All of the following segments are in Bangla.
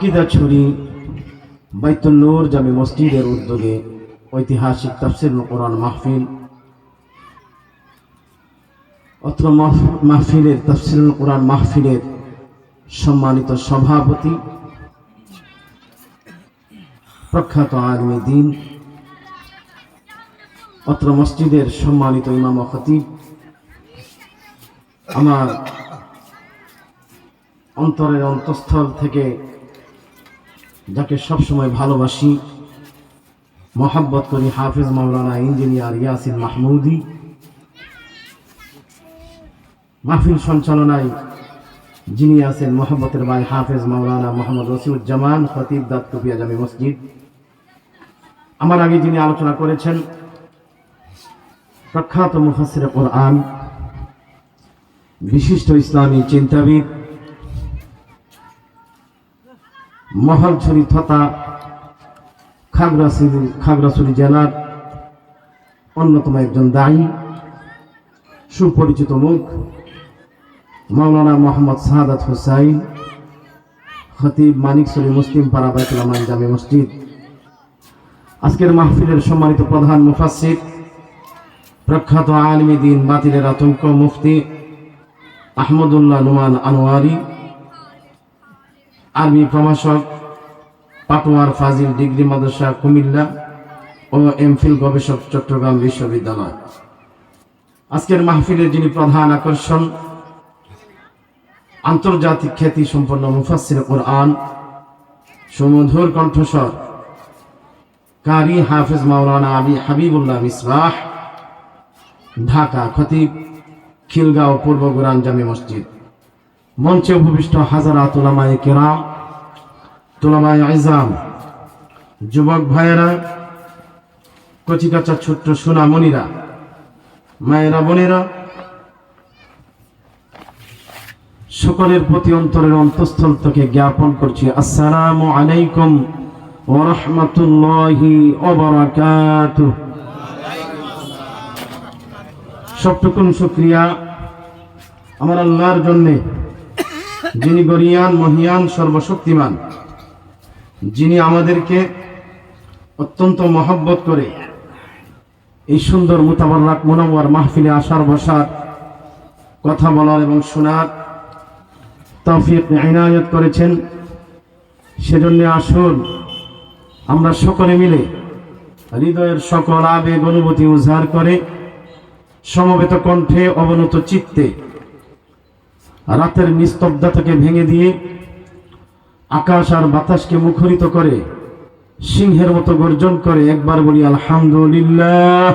কিদাছড়ি বাইতুল নূর জামি মসজিদের উদ্যোগে ঐতিহাসিক তাফসির কোরআন মাহফিল। অত্র মাহ- মাহফিলের তাফসির কোরআন মাহফিলের সম্মানিত সভাপতি, প্রখ্যাত আলমী দিন, অত্র মসজিদের সম্মানিত ইমাম খতিব, আমার অন্তরের অন্তঃস্থল থেকে যাকে সবসময় ভালোবাসি, মোহাব্বত করি হাফিজ মাওলানা ইঞ্জিনিয়ার ইয়াসিন মাহমুদি। মাহফিল সঞ্চালনায় যিনি আছেন মোহাম্মতের ভাই হাফেজ মাওলানা মোহাম্মদ রসিউজ্জামান খতিব দাতকুপিয়া জামি মসজিদ। আমার আগে যিনি আলোচনা করেছেন, প্রখ্যাত মুফাসির কোরআন, বিশিষ্ট ইসলামী চিন্তাবিদ মহলছড়ি তথা খাগড়াছড়ি খাগড়াছড়ি জেলার অন্যতম একজন দায়ী, সুপরিচিত মুখ, মাওলানা মোহাম্মদ সাহাদাত হুসাইন, খতিব মানিকসরি মুসলিম পাড়া বাইতুল আমান জামে মসজিদ। আজকের মাহফিলের সম্মানিত প্রধান মুফাসসির, প্রখ্যাত আলমী দিন বাতিলের আতঙ্ক মুফতি আহমদুল্লাহ নুমান আনোয়ারি আরবি প্রভাষক পাটোয়ার ফাজিল ডিগ্রি মাদ্রাসা, কুমিল্লা ও এমফিল গবেষক, চট্টগ্রাম বিশ্ববিদ্যালয়। আজকের মাহফিলের যিনি প্রধান আকর্ষণ, আন্তর্জাতিক খ্যাতি সম্পন্ন মুফাসির কোরআন, সুমধুর কণ্ঠস্বর, কারি হাফিজ মাওলানা আবি হাবিবুল্লাহ মিসবাহ ঢাকা, খতিব, খিলগাঁও পূর্ব গুরান জামি মসজিদ। মঞ্চে উপবিষ্ট হাজারা তুলামায় কেরাম, তুলামায় আইজাম, যুবক ভাইয়েরা, কচিকাচা ছোট্ট সোনামণিরা, মায়েরা বোনেরা, সকলের প্রতি অন্তরের অন্তঃস্থল থেকে জ্ঞাপন করছি। আসসালামু আলাইকুম ওয়া রাহমাতুল্লাহি ওয়া বারাকাতুহু। সবটুকুন শুক্রিয়া। আমার আল্লাহর জন্যে যিনি গরিয়ান, মহিয়ান, সর্বশক্তিমান, যিনি আমাদেরকে অত্যন্ত মহব্বত করে এই সুন্দর মোতাবাল্লাক মোনাওয়ার মাহফিলে আসার, বসার কথা বলার এবং শোনার তৌফিক আইনায়ত করেছেন। সেজন্য আসুন, আমরা সকলে মিলে হৃদয়ের সকল আবেগ, অনুভূতি উজাড় করে সমবেত কণ্ঠে অবনত চিত্তে রাতের নিস্তব্ধতাকে ভেঙে দিয়ে আকাশ আর বাতাসকে মুখরিত করে, সিংহের মতো গর্জন করে একবার বলি, আলহামদুলিল্লাহ।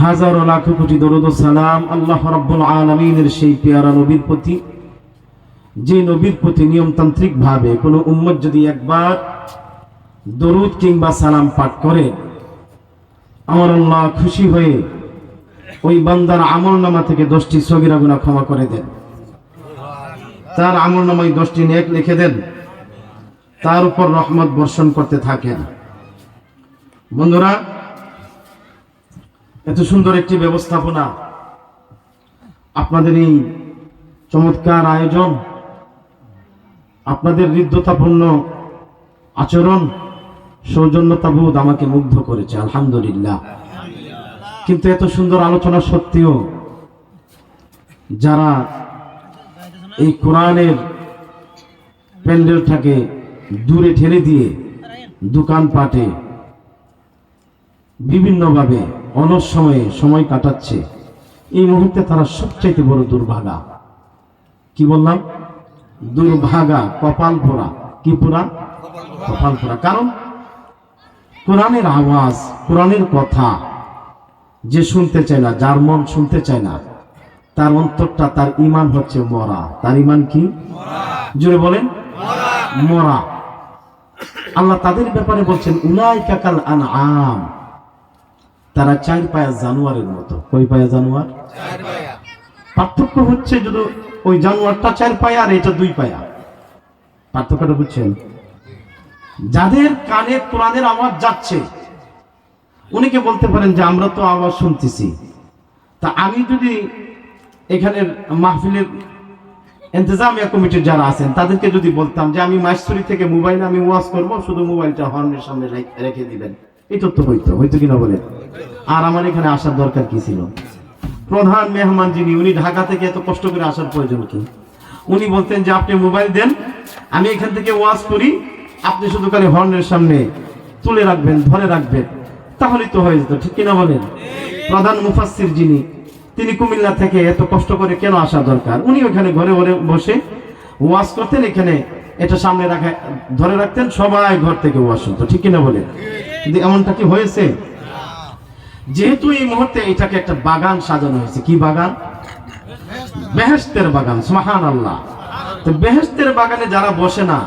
হাজারো লাখ কোটি দরুদ সালাম আল্লাহ রাব্বুল আলামিনের সেই পেয়ারা নবীর প্রতি। যে নবীর প্রতি নিয়মতান্ত্রিক ভাবে কোনো উম্মত যদি একবার দরুদ কিংবা সালাম পাঠ করে, আমার আল্লাহ খুশি হয়ে ওই বান্দার আমল নামা থেকে দশটি সগিরা গুণা ক্ষমা করে দেন। তার আমল নামায় দশটি নেক লিখে দেন। তার উপর রহমত বর্ষণ করতে থাকেন। বন্ধুরা, এত সুন্দর একটি ব্যবস্থাপনা, আপনাদের এই চমৎকার আয়োজন, আপনাদের হৃদ্যতাপূর্ণ আচরণ, সৌজন্যতাবোধ আমাকে মুগ্ধ করেছে, আলহামদুলিল্লাহ। কিন্তু এত সুন্দর আলোচনা সত্ত্বেও যারা এই কোরআনের প্যান্ডেলটাকে দূরে ঠেলে দিয়ে দোকানপাটে বিভিন্নভাবে অলস সময়ে সময় কাটাচ্ছে, এই মুহূর্তে তারা সবচাইতে বড় দুর্ভাগা। কি বললাম? দুর্ভাগা কপাল পোড়া কি পোড়া কপাল পোড়া কারণ কোরআনের আওয়াজ, কোরআনের কথা যে শুনতে চায় না যার মন শুনতে চায় না তার অন্তরটা তার ইমান হচ্ছে মরা। তার ইমান কি? জুড়ে বলেন মরা। আল্লাহ তাদের ব্যাপারে বলছেন উলাই কাকাল আন আম তারা চার পায়া জানোয়ারের মতো। কই পায়া জানোয়ার? পার্থক্য হচ্ছে যদি ওই জানোয়ারটা চার পায়া আর এটা দুই পায়া। পার্থক্যটা বুঝছেন? যাদের কানে কোরআনের আওয়াজ যাচ্ছে উনিকে বলতে পারেন যে, আমরা তো আওয়াজ শুনতেছি। তা আমি যদি এখানের মাহফিলের ইন্তজামিয়া কমিটির যারা আছেন, তাদেরকে যদি বলতাম যে, আমি মাইসুরি থেকে মোবাইল, আমি ওয়াজ করব, শুধু মোবাইলটা হর্নের সামনে রেখে দিবেন। এই তো হইতো হইতো কিনা বলে আর আমার এখানে আসার দরকার কি ছিল? প্রধান মেহমান যিনি, উনি ঢাকা থেকে এত কষ্ট করে আসার প্রয়োজন কি? উনি বলতেন যে, আপনি মোবাইল দেন, আমি এখান থেকে ওয়াজ করি, আপনি শুধু খালি হর্নের সামনে তুলে রাখবেন, ধরে রাখবেন। তাহলেই তো হয়ে যেত, ঠিক কিনা বলেন? প্রধান মুফাসসির যিনি, তিনি কুমিল্লা থেকে এত কষ্ট করে কেন আসা দরকার? উনি ওখানে ঘরে ঘরে বসে ওয়াশ করতেন, এখানে এটা সামনে রাখা, ধরে রাখতেন, সবাই ঘর থেকে ওয়াশ শুনতো ঠিক কিনা বলে কিন্তু এমনটা কি হয়েছে? যেহেতু এই মুহূর্তে এটাকে একটা বাগান সাজানো হয়েছে, কি বাগান? বেহেস্তের বাগান সুহান আল্লাহ তো বেহেস্তের বাগানে যারা বসে না,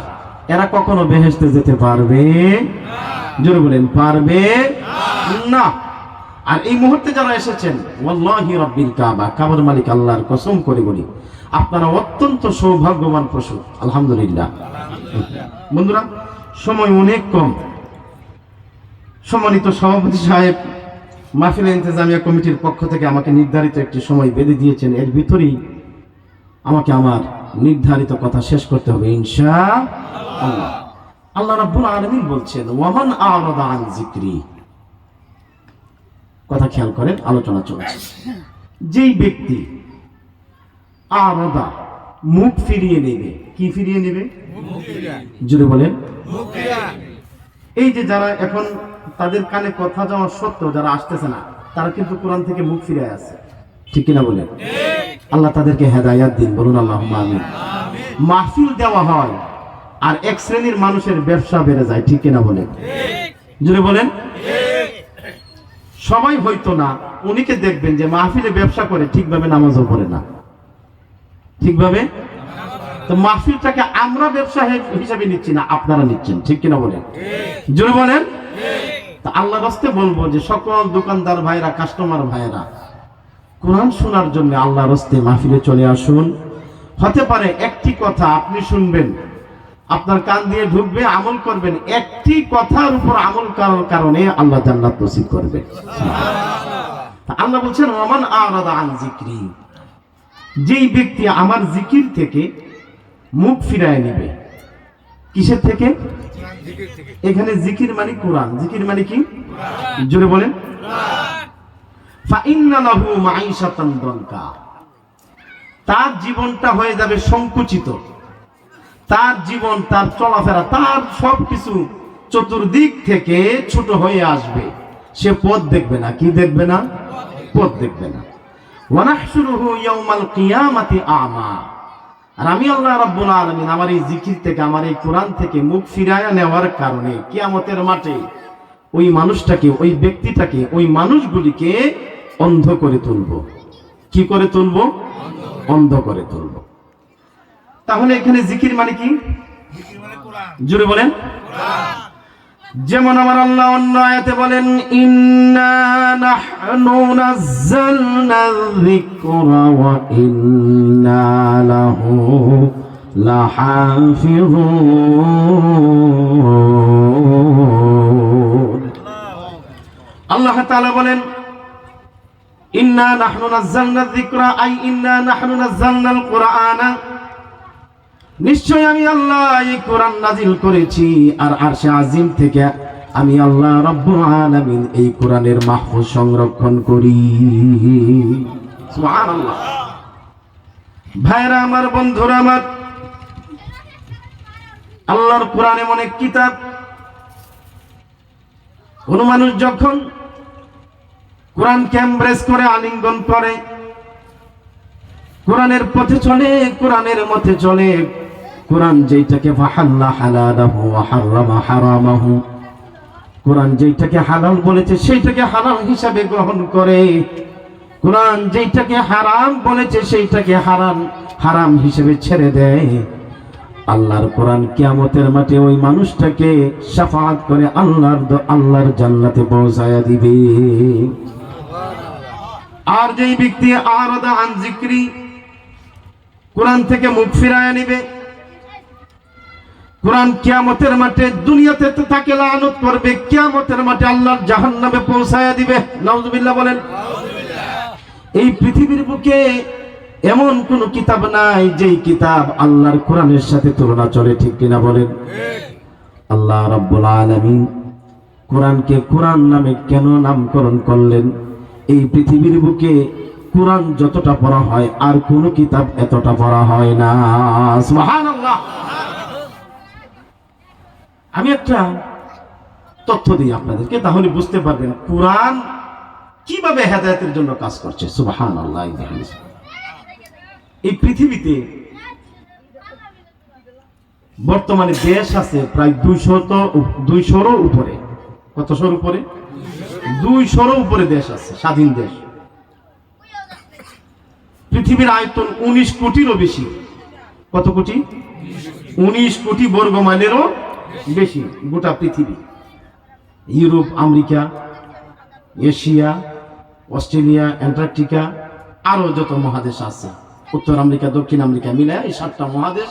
এরা কখনো বেহেস্তে যেতে পারবে? জোরে বলেন, পারবে? না। আর এই মুহূর্তে যারা এসেছেন, ওয়াল্লাহি রাব্বিল কাবা, কাবার মালিক আল্লাহর কসম করে বলি, আপনারা অত্যন্ত সৌভাগ্যবান পশু, আলহামদুলিল্লাহ। বন্ধুরা, সময় অনেক কম। সম্মানিত সভাপতি সাহেব মাহফিল ইন্তেজামিয়া কমিটির পক্ষ থেকে আমাকে নির্ধারিত একটি সময় বেঁধে দিয়েছেন। এর ভিতরেই আমাকে আমার নির্ধারিত কথা শেষ করতে হবে, ইনশা আল্লাহ। আল্লাহ রাব্বুল আলামিন বলছেন ওয়ামান আরাদা আন যিকরি। কথা খেয়াল করেন, আলোচনা চলছে। যেই ব্যক্তি আরাদা, মুখ ফিরিয়ে নেবে, কি ফিরিয়ে নেবে? জুড়ে বলেন। এই যে যারা এখন তাদের কানে কথা যাওয়া সত্ত্বেও যারা আসতেছে না, তারা কিন্তু কোরআন থেকে মুখ ফিরে আছে ঠিক কিনা বলেন? আল্লাহ তাদেরকে হেদায়াত দিন, বলুন আল্লাহ আমিন। মাহফিল দেওয়া হয় আর এক শ্রেণির মানুষের ব্যবসা বেড়ে যায়, ঠিক কিনা বলেন? যদি বলেন। সবাই হইতো না। উনিকে দেখবেন যে মাহফিলে ব্যবসা করে, ঠিকভাবে নামাজও পড়ে না। ঠিকভাবে? তো মাহফিলটাকে আমরা ব্যবসা হিসাবে নিচ্ছি না, আপনারা নিচ্ছেন। ঠিক কিনা বলেন? জোরে বলেন? তা আল্লাহ রাস্তে বলব যে সকল দোকানদার ভাইরা কাস্টমার ভাইরা কোরআন শোনার জন্য আল্লাহ রাস্তে মাহফিলে চলে আসুন। হতে পারে একটি কথা আপনি শুনবেন। আপনার কান দিয়ে ঢুকবে, আমল করবেন। একটি কথার উপর আমল করার কারণে আল্লাহ জান্নাত নসিব করবে। আল্লাহ বলছেন ওমান আরাদা আন জিক্রি যেই ব্যক্তি আমার জিকির থেকে মুখ ফিরায় নেবে, কিসের থেকে? এখানে জিকির মানে কোরআন। জিকির মানে কি? জোরে বলেন। তার জীবনটা হয়ে যাবে সংকুচিত। তার জীবন, তার চলাফেরা, তার সবকিছু চতুর্দিক থেকে ছোট হয়ে আসবে। সে পথ দেখবে না, কি দেখবে না? পথ দেখবে না। আমা আর আমি আল্লাহ আমার এই থেকে, আমার এই থেকে মুখ নেওয়ার কারণে মাঠে ওই মানুষটাকে, ওই ব্যক্তিটাকে, ওই মানুষগুলিকে অন্ধ করে তুলব। কি করে তুলব? অন্ধ করে তুলব। তাহলে এখানে জিকির মানে কি? জুড়ে বলেন। যেমন আমার আল্লাহ অন্য আয়াতে বলেন আল্লাহ বলেন, ইন্না নাহনু নাযালনা যিকরা, আই ইন্না নাহনু নাযালনাল কুরআনা। নিশ্চয় আমি আল্লাহ এই কোরআন নাজিল করেছি আর আরশে আজিম থেকে আমি আল্লাহ রব্বুল আলামিন এই কোরআনের মাহফুজ সংরক্ষণ করি। সুবহানাল্লাহ। ভাইরা আমার, বন্ধুরা আমার, আল্লাহর কোরআন এমন এক কিতাব। কোন মানুষ যখন কোরআনকে এমব্রেস করে আলিঙ্গন করে, কোরআনের পথে চলে, কোরআনের মধ্যে চলে কোরআন যেইটাকে ফাহাল্লা হালালাহু ওয়া হারামা হারামাহু। কোরআন যেইটাকে হালাল বলেছে, সেইটাকে হালাল হিসাবে গ্রহণ করে। কোরআন যেইটাকে হারাম বলেছে, সেইটাকে হারাম হারাম হিসেবে ছেড়ে দেয়। আল্লাহর কোরআন কিয়ামতের মাঠে ওই মানুষটাকে শাফাআত করে আল্লাহর আল্লাহর জান্নাতে পৌঁছায়া দিবে। আর যেই ব্যক্তি আরাদা আন জিক্রি, কোরআন থেকে মুখ ফিরায় নিবে কোরআন কিয়ামতের মাঠে, দুনিয়াতে তো তাকে লানত করবে, কিয়ামতের মাঠে আল্লাহর জাহান্নামে পৌঁছায়া দিবে। নাউজুবিল্লাহ বলেন। এই পৃথিবীর বুকে এমন কোন কিতাব নাই, যেই কিতাব আল্লাহর কোরআনের সাথে তুলনা চলে, ঠিক কিনা বলেন? আল্লাহ রাব্বুল আলামিন কোরআনকে কোরআন নামে কেন নামকরণ করলেন? এই পৃথিবীর বুকে কোরআন যতটা পড়া হয়, আর কোন কিতাব এতটা পড়া হয় না। সুবহানাল্লাহ। আমি একটা তথ্য দিই আপনাদেরকে, তাহলে বুঝতে পারবেন কোরআন কীভাবে হেদায়েতের জন্য কাজ করছে। সুবহানাল্লাহ, এই পৃথিবীতে বর্তমানে দেশ আছে প্রায় দুইশত দুইশোরও উপরে। কতশোর উপরে? দুইশোরও উপরে দেশ আছে, স্বাধীন দেশ। পৃথিবীর আয়তন উনিশ কোটিরও বেশি। কত কোটি? উনিশ কোটি বর্গ মাইলেরও বেশি, গোটা পৃথিবী। Europe, America, Asia, Australia, Antarctica, আরও যত মহাদেশ আছে। উত্তর আমেরিকা, দক্ষিণ আমেরিকা মিলে এই সাতটা মহাদেশ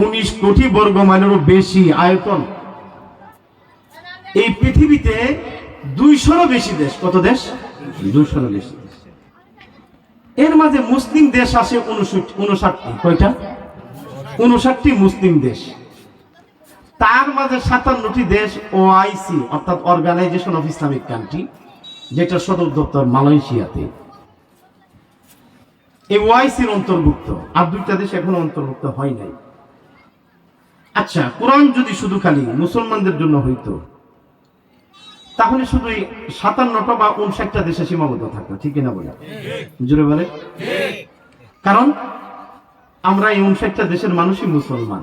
উনিশ কোটি বর্গ মাইলেরও বেশি আয়তন। এই পৃথিবীতে দুইশোরও বেশি দেশ। কত দেশ? দুইশোরও বেশি দেশ। এর মাঝে মুসলিম দেশ আছে উনষাটটি। কয়টা? উনষাটটি মুসলিম দেশ। তার মাঝে সাতান্নটি দেশ ওআইসি অর্থাৎ অর্গানাইজেশন অফ ইসলামিক কান্ট্রি যেটা সদর দপ্তর মালয়েশিয়াতে। এই ওআইসির অন্তর্ভুক্ত আর দুইটা দেশ এখনও অন্তর্ভুক্ত হয় নাই। আচ্ছা কোরআন যদি শুধু খালি মুসলমানদের জন্য হইতো তাহলে শুধু এই সাতান্নটা বা উনষাটটা দেশে সীমাবদ্ধ থাকতো ঠিক না বলে জুড়ে বলে কারণ আমরা এই উনষাটটা দেশের মানুষই মুসলমান।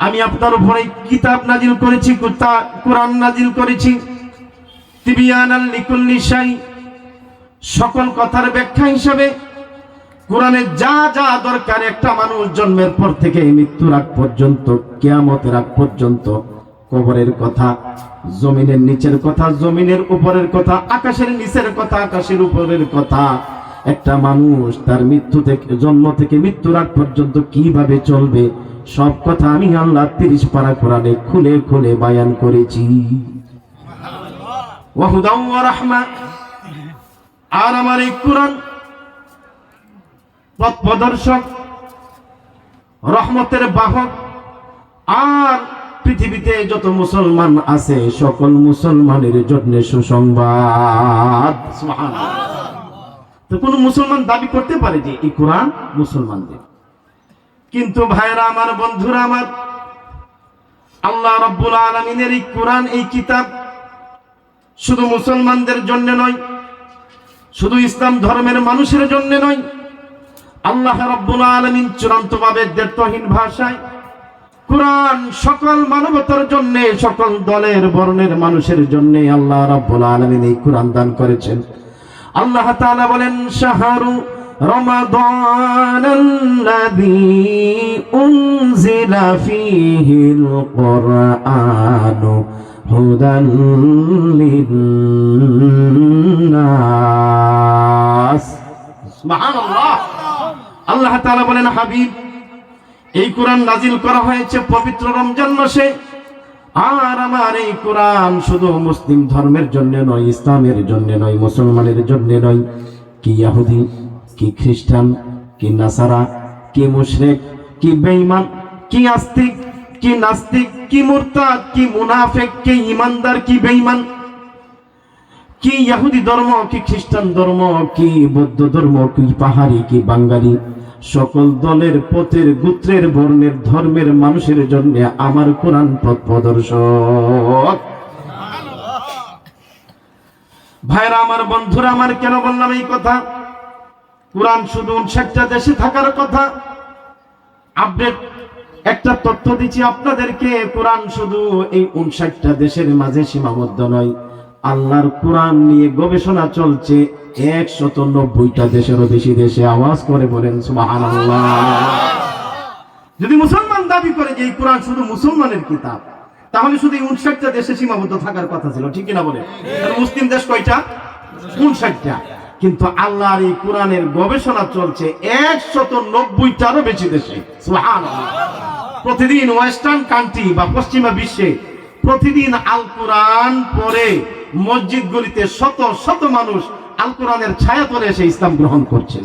আমি আপনার উপরে কিতাব নাজিল করেছি কোরআন নাজিল করেছি। সকল কথার ব্যাখ্যা হিসাবে কোরআনে যা যা দরকার একটা মানুষ জন্মের পর থেকে মৃত্যুর আগ পর্যন্ত, কেয়ামতের আগ পর্যন্ত কবরের কথা, জমিনের নিচের কথা, জমিনের উপরের কথা, আকাশের নিচের কথা, আকাশের উপরের কথা, একটা মানুষ তার মৃত্যু থেকে, জন্ম থেকে মৃত্যুর আগ পর্যন্ত কীভাবে চলবে সব কথা আমি আল্লাহ তিরিশ পারা কোরআনে খুলে খুলে বায়ান করেছি। আর আমার এই কোরআন পথ প্রদর্শক, রহমতের বাহক, আর পৃথিবীতে যত মুসলমান আছে, সকল মুসলমানের জন্য সুসংবাদ। তো কোন মুসলমান দাবি করতে পারে যে এই কোরআন মুসলমানদের। কিন্তু ভাইরা আমার বন্ধুরা, আমার আল্লাহ রব্বুল আলমিনের এই কোরআন, এই কিতাব শুধু মুসলমানদের জন্য নয়, শুধু ইসলাম ধর্মের মানুষের জন্য নয়, আল্লাহ রব্বুল আলমিন চূড়ান্ত ভাবে দেড়তহীন ভাষায় কোরআন সকল মানবতার জন্য, সকল দলের বর্ণের মানুষের জন্য আল্লাহ রব্বুল আলমিন এই কোরআন দান করেছেন। আল্লাহ তাআলা বলেন, শাহরু رمضان الذي أنزل فيه القرآن هدى للناس سبحان الله আল্লাহ তাআলা বলেন হাবিব এই কোরআন নাজিল করা হয়েছে পবিত্র রমজান মাসে আর আমার এই কোরআন শুধু মুসলিম ধর্মের জন্য নয় ইসলামের জন্য নয় মুসলমানের জন্য নয় কি ইয়াহুদি কি খ্রিস্টান, কি নাসারা, কি মুশরিক, কি বেঈমান, কি আস্তিক, কি নাস্তিক, কি মুরতাদ, কি মুনাফিক, কি ইমানদার কি বেঈমান, কি ইহুদি ধর্ম, কি খ্রিস্টান ধর্ম, কি বৌদ্ধ ধর্ম, কি পাহাড়ি, কি বাঙালি, সকল দলের পথের, গোত্রের, বর্ণের, ধর্মের মানুষের জন্য আমার কোরআন পথ প্রদর্শক। ভাইরা, আমার বন্ধুরা, আমার কেন বললাম এই কথা? কোরআন শুধু উনষাটটা দেশে থাকার কথা। আপডেট একটা তথ্য দিচ্ছি আপনাদেরকে, কোরআন শুধু এই উনষাটটা দেশের মাঝে সীমাবদ্ধ নয়, আল্লাহর কোরআন নিয়ে গবেষণা চলছে, একশত নব্বইটা দেশেরও বেশি দেশে আওয়াজ করে বলেন, সুবহানাল্লাহ। যদি মুসলমান দাবি করে যে এই কোরআন শুধু মুসলমানের কিতাব, তাহলে শুধু এই উনষাটটা দেশে সীমাবদ্ধ থাকার কথা ছিল, ঠিক কিনা বলে মুসলিম দেশ কয়টা? উনষাটটা কিন্তু আল্লাহর এই কোরআনের গবেষণা চলছে একশত নব্বইটারও বেশি দেশে। প্রতিদিন ওয়েস্টার্ন কান্ট্রি বা পশ্চিমা বিশ্বে প্রতিদিন আল কোরআন পড়ে মসজিদগুলিতে শত শত মানুষ আল কোরআনের ছায়া তলে এসে ইসলাম গ্রহণ করছে।